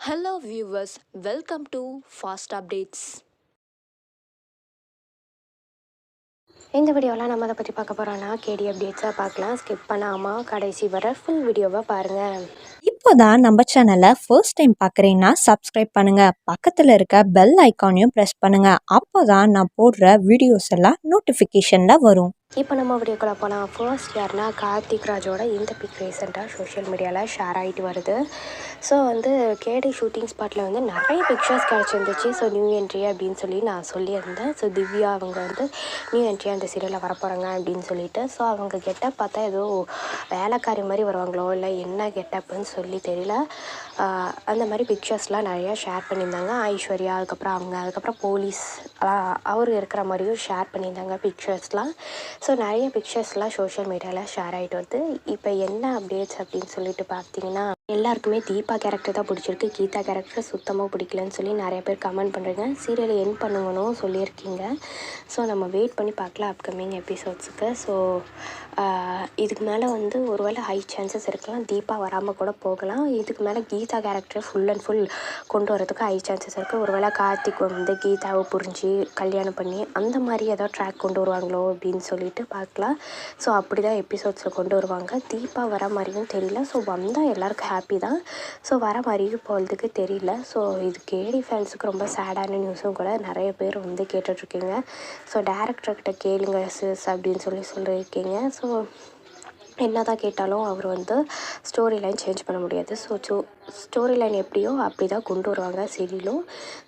Hello viewers, welcome to Fast Updates. இந்த வீடியோவில் நம்ம அதை பற்றி பார்க்க போகிறோன்னா கேடி அப்டேட்ஸாக பார்க்கலாம். ஸ்கிப் பண்ணாமல் கடைசி வர ஃபுல் வீடியோவை பாருங்கள் இப்போதான் நம்ம சேனலை ஃபர்ஸ்ட் டைம் பார்க்குறீங்கன்னா சப்ஸ்கிரைப் பண்ணுங்க. பக்கத்தில் இருக்க பெல் ஐக்கானையும் ப்ரெஸ் பண்ணுங்க. அப்போதான் நான் போடுற வீடியோஸ் எல்லாம் நோட்டிஃபிகேஷனில் வரும். இப்போ நம்ம வீடியோக்குள்ளே போனால் ஃபர்ஸ்ட் யாருன்னா கார்த்திக் ராஜோட இந்த பிக் ரீசெண்டாக சோஷியல் மீடியாவில் ஷேர் ஆகிட்டு வருது. ஸோ வந்து கேடி ஷூட்டிங் ஸ்பாட்டில் வந்து நிறைய பிக்சர்ஸ் கிடச்சிருந்துச்சு. ஸோ நியூ என்ட்ரி அப்படின்னு சொல்லி நான் சொல்லியிருந்தேன். ஸோ திவ்யா அவங்க வந்து நியூ என்ட்ரி அந்த சீரியலில் வரப்போகிறாங்க அப்படின்னு சொல்லிட்டு. ஸோ அவங்க கெட்டப் பார்த்தா ஏதோ வேலைக்காரி மாதிரி வருவாங்களோ இல்லை என்ன கெட்டப்புன்னு சொல்லி தெரியல. அந்த மாதிரி பிக்சர்ஸ்லாம் நிறையா ஷேர் பண்ணியிருந்தாங்க. ஐஸ்வர்யா அதுக்கப்புறம் அவங்க அதுக்கப்புறம் போலீஸ் அவர் இருக்கிற மாதிரியும் ஷேர் பண்ணியிருந்தாங்க பிக்சர்ஸ்லாம் ஸோ நிறைய பிக்சர்ஸ்லாம் சோஷியல் மீடியாவில் ஷேர் ஆகிட்டு வருது. இப்போ என்ன அப்டேட்ஸ் அப்படின்னு சொல்லிட்டு பார்த்தீங்கன்னா எல்லாருக்குமே தீபா கேரக்டர் தான் பிடிச்சிருக்கு. கீதா கேரக்டர் சுத்தமாக பிடிக்கலன்னு சொல்லி நிறைய பேர் கமெண்ட் பண்ணுறீங்க சீரியலை என் பண்ணுங்கன்னு சொல்லியிருக்கீங்க. ஸோ நம்ம வெயிட் பண்ணி பார்க்கலாம் அப்கமிங் எபிசோட்ஸுக்கு ஸோ இதுக்கு மேலே வந்து ஒருவேளை ஹை சான்சஸ் இருக்கலாம். தீபா வராமல் கூட போகலாம். இதுக்கு மேலே Geetha character full and full கொண்டு வரதுக்கு ஹை சான்சஸ் இருக்குது ஒருவேளை கார்த்திக் வந்து கீதாவை புரிஞ்சு கல்யாணம் பண்ணி அந்த மாதிரி ஏதாவது ட்ராக் கொண்டு வருவாங்களோ அப்படின்னு சொல்லிட்டு பார்க்கலாம். ஸோ அப்படி தான் எபிசோட்ஸில் கொண்டு வருவாங்க. தீபா வர மாதிரியும் தெரியல. ஸோ வந்தால் எல்லாருக்கும் ஹாப்பி தான். ஸோ வர மாதிரியும் போகிறதுக்கு தெரியல. ஸோ இது கேடி ஃபேன்ஸுக்கு ரொம்ப சேடான நியூஸும் கூட நிறைய பேர் வந்து கேட்டுட்ருக்கீங்க ஸோ டேரக்டர்கிட்ட கேளுங்க சிஸ் அப்படின்னு சொல்லி சொல்லியிருக்கீங்க. ஸோ என்ன தான் கேட்டாலும் அவர் வந்து ஸ்டோரி லைன் சேஞ்ச் பண்ண முடியாது. ஸோ சோ ஸ்டோரி லைன் எப்படியோ அப்படி தான் கொண்டு வருவாங்க சீரியலும்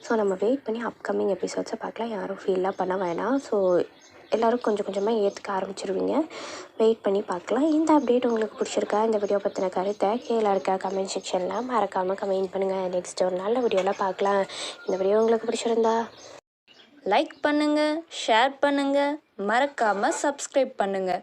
ஸோ நம்ம வெயிட் பண்ணி அப்கமிங் எபிசோட்ஸை பார்க்கலாம். யாரும் ஃபீல்லாம் பண்ண வேணாம். ஸோ எல்லோரும் கொஞ்சம் கொஞ்சமாக ஏற்றுக்க ஆரம்பிச்சிருவீங்க. வெயிட் பண்ணி பார்க்கலாம். இந்த அப்டேட் உங்களுக்கு பிடிச்சிருக்கா? இந்த வீடியோ பற்றின கருத்தை கீழே இருக்க கமெண்ட் செக்ஷனில் மறக்காமல் கமெண்ட் பண்ணுங்கள் நெக்ஸ்ட் ஒரு நல்ல வீடியோவில் பார்க்கலாம். இந்த வீடியோ உங்களுக்கு பிடிச்சிருந்தா லைக் பண்ணுங்கள் ஷேர் பண்ணுங்கள் மறக்காமல் சப்ஸ்கிரைப் பண்ணுங்கள்